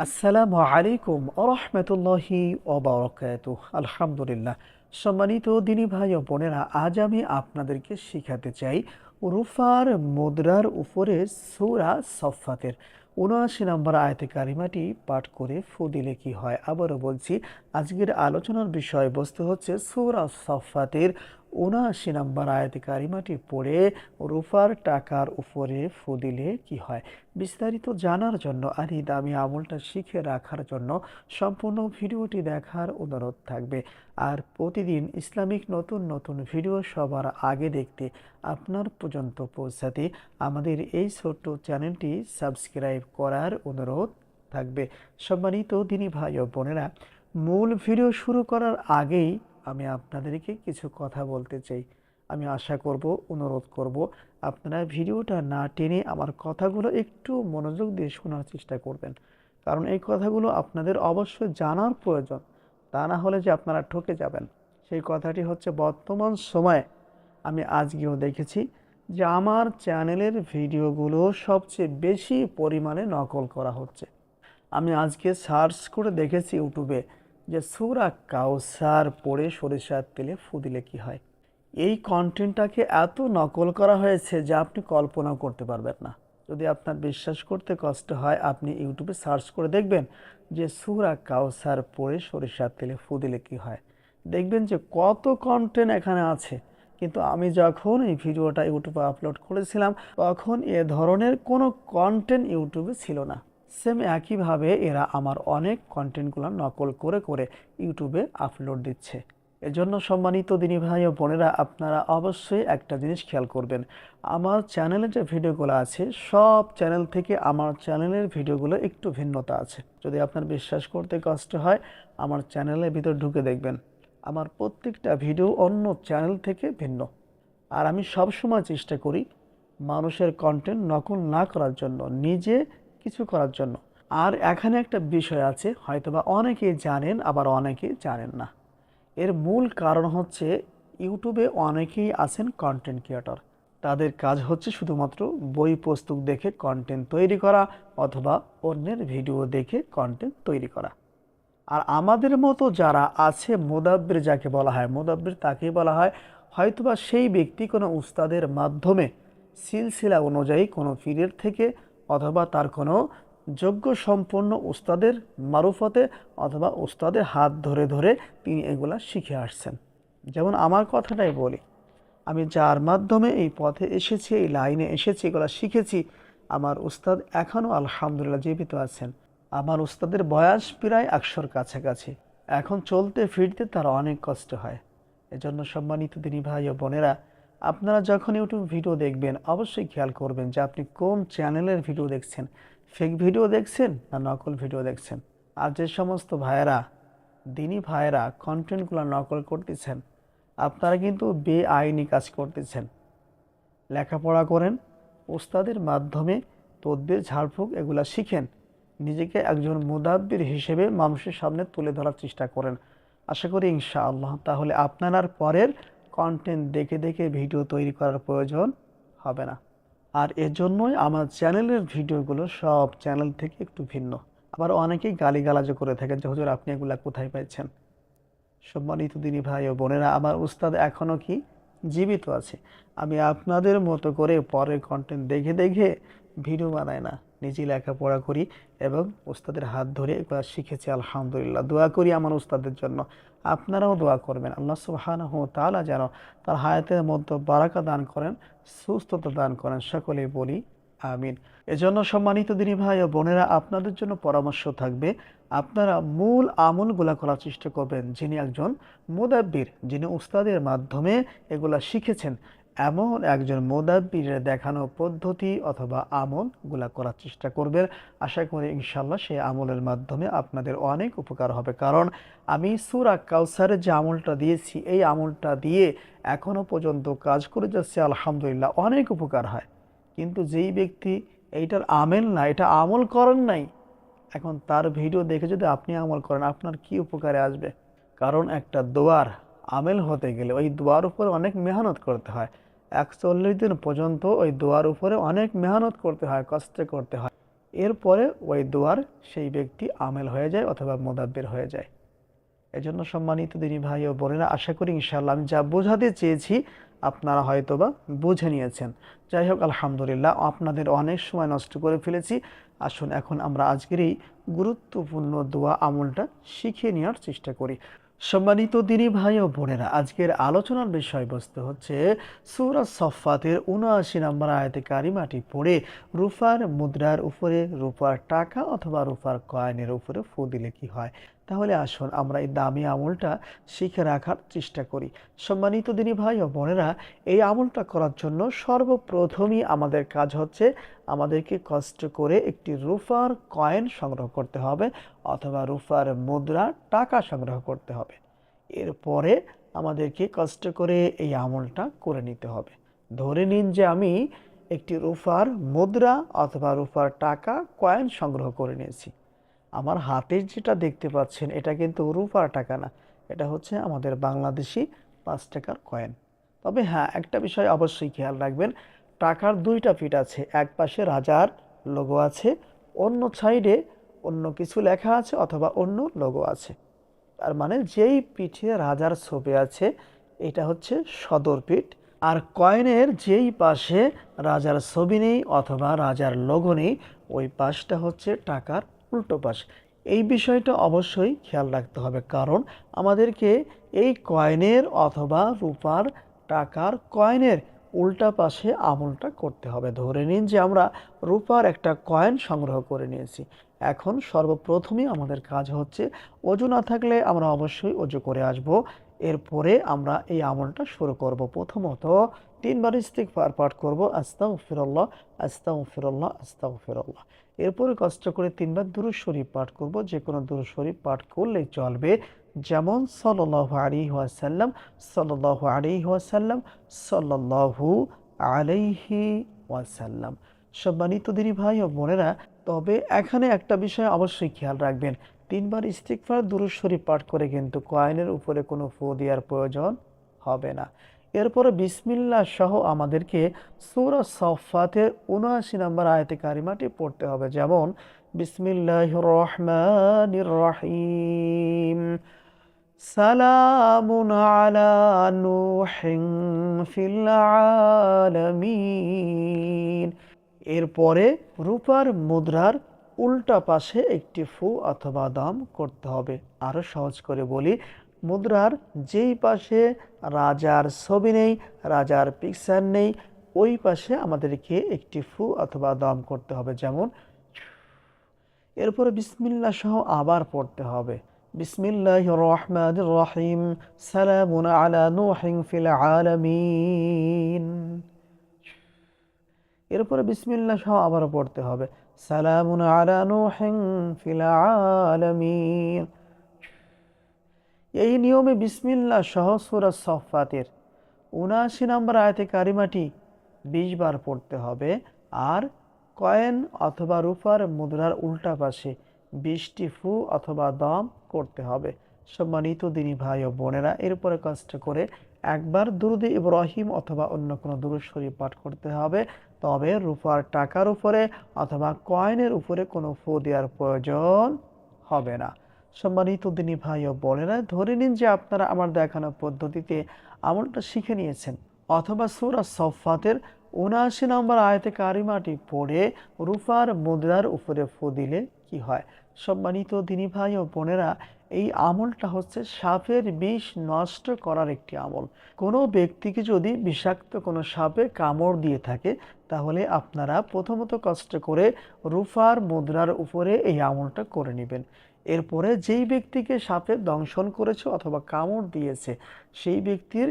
আসসালামু আলাইকুম আরহামতুল্লাহি আলহামদুলিল্লাহ। সম্মানিত দিনী ভাই ও বোনেরা, আজ আমি আপনাদেরকে শিখাতে চাই রুফার মুদ্রার উপরে সুরা সফাতের উনআশি নম্বর আয়তে কারিমাটি পাঠ করে ফু দিলে কি হয়? আবারও বলছি, আজকের আলোচনার বিষয়বস্তু হচ্ছে সূরা সফাতের উনআশি নম্বর আয়াত কারিমাটি পড়ে রুফার টাকার উপরে ফু দিলে কি হয়? বিস্তারিত জানার জন্য আর এই দামি আমলটা শিখে রাখার জন্য সম্পূর্ণ ভিডিওটি দেখার অনুরোধ থাকবে। আর প্রতিদিন ইসলামিক নতুন নতুন ভিডিও সবার আগে দেখতে আপনার পর্যন্ত পৌঁছাতে আমাদের এই ছোট্ট চ্যানেলটি সাবস্ক্রাইব করার অনুরোধ থাকবে। সম্মানিত দিনী ভাই ও বোনেরা, মূল ভিডিও শুরু করার আগেই আমি আপনাদেরকে কিছু কথা বলতে চাই। আমি আশা করব, অনুরোধ করব, আপনারা ভিডিওটা না টেনে আমার কথাগুলো একটু মনোযোগ দিয়ে শোনার চেষ্টা করবেন। কারণ এই কথাগুলো আপনাদের অবশ্যই জানার প্রয়োজন। তা না হলে যে আপনারা ঠকে যাবেন। সেই কথাটি হচ্ছে, বর্তমান সময়ে আমি আজকেও দেখেছি যে আমার চ্যানেলের ভিডিওগুলো সবচেয়ে বেশি পরিমাণে নকল করা হচ্ছে। আমি আজকে সার্চ করে দেখেছি ইউটিউবে যে সুরা কাউসার পড়ে সরিষার তেলে ফু দিলে কী হয়। এই কন্টেন্টটাকে এত নকল করা হয়েছে যা আপনি কল্পনাও করতে পারবেন না। যদি আপনার বিশ্বাস করতে কষ্ট হয়, আপনি ইউটিউবে সার্চ করে দেখবেন যে সুরা কাউসার পড়ে সরিষার তেলে ফু দিলে কী হয়। দেখবেন যে কত কন্টেন্ট এখানে আছে। কিন্তু আমি যখন এই ভিডিওটা ইউটিউবে আপলোড করেছিলাম, তখন এ ধরনের কোনো কন্টেন্ট ইউটিউবে ছিল না। সেম একইভাবে এরা আমার অনেক কন্টেন্টগুলো নকল করে করে ইউটিউবে আপলোড দিচ্ছে। এজন্য সম্মানিত দিনী ভাই ও বোনেরা, আপনারা অবশ্যই একটা জিনিস খেয়াল করবেন। আমার চ্যানেলে যে ভিডিওগুলো আছে, সব চ্যানেল থেকে আমার চ্যানেলের ভিডিওগুলো একটু ভিন্নতা আছে। যদি আপনার বিশ্বাস করতে কষ্ট হয়, আমার চ্যানেলের ভিতর ঢুকে দেখবেন। আমার প্রত্যেকটা ভিডিও অন্য চ্যানেল থেকে ভিন্ন। আর আমি সবসময় চেষ্টা করি মানুষের কন্টেন্ট নকল না করার জন্য, নিজে কিছু করার জন্য। আর এখানে একটা বিষয় আছে, হয়তোবা অনেকেই জানেন, আবার অনেকেই জানেন না। এর মূল কারণ হচ্ছে ইউটিউবে অনেকেই আছেন কন্টেন্ট ক্রিয়েটর তাদের কাজ হচ্ছে শুধুমাত্র বই পুস্তক দেখে কন্টেন্ট তৈরি করা অথবা অন্যের ভিডিও দেখে কন্টেন্ট তৈরি করা। আর আমাদের মতো যারা আছে মোদাব্বির যাকে বলা হয়, মোদাব্বির তাকেই বলা হয়, হয়তোবা সেই ব্যক্তি কোনো উস্তাদের মাধ্যমে সিলসিলা অনুযায়ী কোনো পীরের থেকে অথবা তার কোনো যোগ্য সম্পন্ন উস্তাদের মারুফতে অথবা উস্তাদের হাত ধরে ধরে তিনি এগুলা শিখে আসছেন। যেমন আমার কথাটাই বলি, আমি যার মাধ্যমে এই পথে এসেছি, এই লাইনে এসেছি, এগুলো শিখেছি, আমার উস্তাদ এখনও আলহামদুলিল্লাহ জীবিত আছেন। আমার উস্তাদের বয়স প্রায় একশোর কাছাকাছি। এখন চলতে ফিরতে তার অনেক কষ্ট হয়। এজন্য সম্মানিত দিনী ভাই ও বোনেরা, আপনারা যখন ইউটিউব ভিডিও দেখবেন, অবশ্যই খেয়াল করবেন যে আপনি কোন চ্যানেলের ভিডিও দেখছেন। ফেক ভিডিও দেখছেন না নকল ভিডিও দেখছেন? আর যে সমস্ত ভাইয়েরা, দিনী ভাইয়েরা কন্টেন্টগুলো নকল করতেছেন, আপনারা কিন্তু বেআইনি কাজ করতেছেন। লেখাপড়া করেন, ওস্তাদের মাধ্যমে তদ্বির ঝাড়ফুঁক এগুলা শিখেন। নিজেকে একজন মুদাব্বির হিসেবে মানুষের সামনে তুলে ধরার চেষ্টা করেন। আশা করি ইনশাআল্লাহ তাহলে আপনার পরের কন্টেন্ট দেখে দেখে ভিডিও তৈরি করার প্রয়োজন হবে না। আর এজন্যই আমার চ্যানেলের ভিডিওগুলো সব চ্যানেল থেকে একটু ভিন্ন। আবার অনেকেই গালিগালাজও করে থাকেন যে, হুজুর, আপনি এগুলা কোথায় পাইছেন? সম্মানিত দিনী ভাই ও বোনেরা, আমার উস্তাদ এখনও কি? জীবিত আছে। আমি আপনাদের মতো করে পরের কন্টেন্ট দেখে দেখে ভিডিও বানাই না। নিজে লেখাপড়া করি এবং ওস্তাদের হাত ধরে এগুলো শিখেছি, আলহামদুলিল্লাহ। দোয়া করি আমার ওস্তাদের জন্য। আপনারাও দোয়া করবেন। আল্লাহ সুবাহানহ তালা যেন তার হায়াতের মধ্যে বারাকা দান করেন, সুস্থতা দান করেন। সকলেই বলি আমিন। এজন্য সম্মানিত দিনী ভাই ও বোনেরা, আপনাদের জন্য পরামর্শ থাকবে, আপনারা মূল আমলগুলা করার চেষ্টা করবেন। যিনি একজন মুদাব্বির, যিনি উস্তাদের মাধ্যমে এগুলা শিখেছেন এমন একজন মোদাব্বিরের দেখানো পদ্ধতি অথবা আমলগুলা করার চেষ্টা করবেন। আশা করি ইনশাল্লাহ সেই আমলের মাধ্যমে আপনাদের অনেক উপকার হবে। কারণ আমি সুরা কাউসারের যে আমলটা দিয়েছি, এই আমলটা দিয়ে এখনও পর্যন্ত কাজ করে যাচ্ছে, আলহামদুলিল্লাহ অনেক উপকার হয়। কিন্তু যেই ব্যক্তি এইটার আমেল না, এটা আমল করেন নাই, এখন তার ভিডিও দেখে যদি আপনি আমল করেন, আপনার কি উপকারে আসবে? কারণ একটা দোয়ার আমেল হতে গেলে ওই দোয়ার উপরে অনেক মেহনত করতে হয়। একচল্লিশ দিন পর্যন্ত ওই দোয়ার উপরে অনেক মেহনত করতে হয়, কষ্ট করতে হয়। এরপরে ওই দোয়ার সেই ব্যক্তি আমেল হয়ে যায় অথবা মোদাব্বের হয়ে যায়। এজন্য সম্মানিত দিনী ভাই ও বোনেরা, আশা করি ইনশাআল্লাহ আমি যা বোঝাতে চেয়েছি আপনারা হয়তোবা বুঝে নিয়েছেন। যাই হোক, আলহামদুলিল্লাহ আপনাদের অনেক সময় নষ্ট করে ফেলেছি। আসুন, এখন আমরা আজকের এই গুরুত্বপূর্ণ দোয়া আমলটা শিখিয়ে নেওয়ার চেষ্টা করি। সম্মানিত দিনী ভাই ও বোনেরা, আজকের আলোচনার বিষয়বস্তু হচ্ছে সুরা সফাতের উনআশি নম্বর আয়তে কারিমাটি পড়ে রুফার মুদ্রার উপরে, রুফার টাকা অথবা রুফার কয়েনের উপরে ফু দিলে কি হয়? তাহলে আসুন আমরা এই দামি আমলটা শিখে রাখার চেষ্টা করি। সম্মানিত দিনী ভাই ও বোনেরা, এই আমলটা করার জন্য সর্বপ্রথমই আমাদের কাজ হচ্ছে আমাদেরকে কষ্ট করে একটি রুফার কয়েন সংগ্রহ করতে হবে অথবা রুফার মুদ্রা টাকা সংগ্রহ করতে হবে। এরপরে আমাদেরকে কষ্ট করে এই আমলটা করে নিতে হবে। ধরে নিন যে আমি একটি রুফার মুদ্রা অথবা রুফার টাকা কয়েন সংগ্রহ করে নিয়েছি। আমার হাতে যেটা দেখতে পাচ্ছেন, এটা কিন্তু রুপার টাকা না। এটা হচ্ছে আমাদের বাংলাদেশি পাঁচ টাকার কয়েন তবে হ্যাঁ একটা বিষয় অবশ্যই খেয়াল রাখবেন, টাকার দুইটা পিঠ আছে। এক পাশে রাজার লোগো আছে, অন্য সাইডে অন্য কিছু লেখা আছে অথবা অন্য লোগো আছে। তার মানে যেই পিঠে রাজার ছবি আছে, এটা হচ্ছে সদর পিঠ। আর কয়েনের যেই পাশে রাজার ছবি নেই অথবা রাজার লোগো নেই, ওই পাশটা হচ্ছে টাকার উল্টো পাশ। এই বিষয়টা অবশ্যই খেয়াল রাখতে হবে, কারণ আমাদেরকে এই কয়েনের অথবা রূপার টাকার কয়েনের উল্টা পাশে আমলটা করতে হবে। ধরে নিন যে আমরা রূপার একটা কয়েন সংগ্রহ করে নিয়েছি। এখন সর্বপ্রথমেই আমাদের কাজ হচ্ছে অজু না থাকলে আমরা অবশ্যই অজু করে আসব। এরপরে আমরা এই আমলটা শুরু করব। প্রথমত তিনবার ইস্তিকফার পাঠ করব। আস্তাউ ফিরল্লাহ আস্তাউ ফিরল্লাহ আস্তাউ ফিরল্লাহ এরপরে কষ্ট করে তিনবার দুরুদ শরীফ পাঠ করব। যে কোনো দুরুদ শরীফ পাঠ করলেই চলবে। যেমন সল্লাহ আলী ওয়াসাল্লাম সল্লাহ আলী ওয়াসাল্লাম সল্লাহু আলাইহি ওয়াসাল্লাম। সম্মানিত দিনী ভাই ও বোনেরা, তবে এখানে একটা বিষয় অবশ্যই খেয়াল রাখবেন। তিনবার ইস্তিকফার দুরুদ শরীফ পাঠ করে কিন্তু কয়েনের উপরে কোনো ফু দেওয়ার প্রয়োজন হবে না। এরপরে বিসমিল্লা সহ আমাদেরকে সৌরা সফাতের উনআশি নম্বর আয়তে কারিমাটি পড়তে হবে, যেমন বিসমিল্লাহ রহমান রহিম, সালামুন আলা নুহিন ফিল আলামিন। এরপরে রূপার মুদ্রার উল্টা পাশে একটি ফু অথবা দাম করতে হবে। আরও সহজ করে বলি, মুদ্রার যেই পাশে রাজার ছবি নেই, রাজার পিকচার নেই, ওই পাশে আমাদেরকে একটি ফু অথবা দম করতে হবে। যেমন, এরপরে বিসমিল্লা সহ আবার পড়তে হবে। বিসমিল্লাহ রহমান রহিম সালামুন আলা নুহিন ফিল আলামিন। এরপরে বিসমিল্লা সহ আবার পড়তে হবে। সালামুন আলা নুহিন ফিল আলামিন এই নিয়মে বিসমিল্লা সহ সুরা সফাতের উনআশি নম্বর আয়তে কারিমাটি বিশ বার পড়তে হবে। আর কয়েন অথবা রূপার মুদ্রার উল্টা পাশে বিশটি ফু অথবা দম করতে হবে। সম্মানিত দিনী ভাই ও বোনেরা, এরপরে কষ্ট করে একবার দুরুদি ইব্রাহিম অথবা অন্য কোনো দুরুদ শরীফ পাঠ করতে হবে, তবে রূপার টাকার উপরে অথবা কয়েনের উপরে কোনো ফু দেওয়ার প্রয়োজন হবে না। সম্মানিত দিনী ভাই ও বোনেরা, ধরে নিন যে আপনারা আমার দেখানো পদ্ধতিতে আমলটা শিখে নিয়েছেন, অথবা সুরা সফাতের উনআশি নম্বর আয়তে কারিমাটি পড়ে রুফার মুদ্রার উপরে ফু কি হয়? সম্মানিত দিনী ভাই ও বোনেরা, এই আমলটা হচ্ছে সাপের বিষ নষ্ট করার একটি আমল। কোনো ব্যক্তিকে যদি বিষাক্ত কোনো সাপে কামড় দিয়ে থাকে, তাহলে আপনারা প্রথমত কষ্ট করে রুফার মুদ্রার উপরে এই আমলটা করে নেবেন। এরপরে যেই ব্যক্তিকে সাপে দংশন করেছে অথবা কামড় দিয়েছে, সেই ব্যক্তির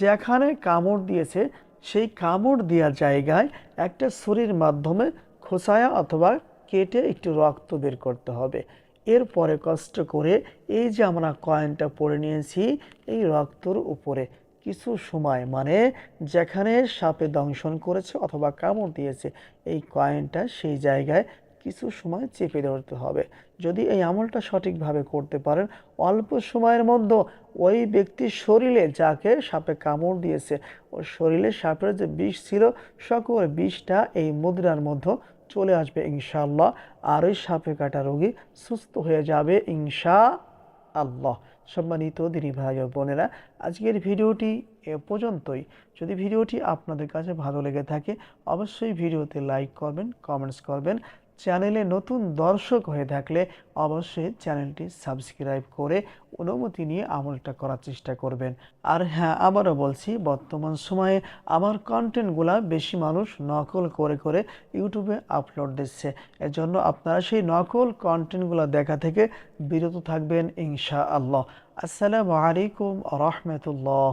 যেখানে কামড় দিয়েছে সেই কামড় দেওয়ার জায়গায় একটা ছুরির মাধ্যমে খোসায়া অথবা কেটে একটু রক্ত বের করতে হবে। এরপরে কষ্ট করে এই যে আমরা কয়েনটা পরে নিয়েছি, এই রক্তর উপরে কিছু সময় মানে যেখানে সাপে দংশন করেছে অথবা কামড় দিয়েছে, এই কয়েনটা সেই জায়গায় কিছু সময় চেপে ধরতে হবে। যদি এই আমলটা সঠিকভাবে করতে পারেন, অল্প সময়ের মধ্যে ওই ব্যক্তির শরীরে যাকে সাপে কামড় দিয়েছে, ওর শরীরে সাপের যে বিষ ছিল, সকল বিষটা এই মুদ্রার মধ্যে চলে আসবে ইনশাআল্লাহ। আর ওই সাপে কাটা রোগী সুস্থ হয়ে যাবে ইনশা আল্লাহ সম্মানিত দিদি ভাই ও বোনেরা, আজকের ভিডিওটি এ পর্যন্তই। যদি ভিডিওটি আপনাদের কাছে ভালো লেগে থাকে, অবশ্যই ভিডিওতে লাইক করবেন, কমেন্টস করবেন। চ্যানেলে নতুন দর্শক হয়ে থাকলে অবশ্যই চ্যানেলটি সাবস্ক্রাইব করে অনুমতি নিয়ে আমলটা করার চেষ্টা করবেন। আর হ্যাঁ আবারও বলছি, বর্তমান সময়ে আমার কন্টেন্টগুলা বেশি মানুষ নকল করে করে ইউটিউবে আপলোড দিচ্ছে। এজন্য আপনারা সেই নকল কন্টেন্টগুলো দেখা থেকে বিরত থাকবেন ইনশা আল্লাহ আসসালামু আলাইকুম রহমতুল্লাহ।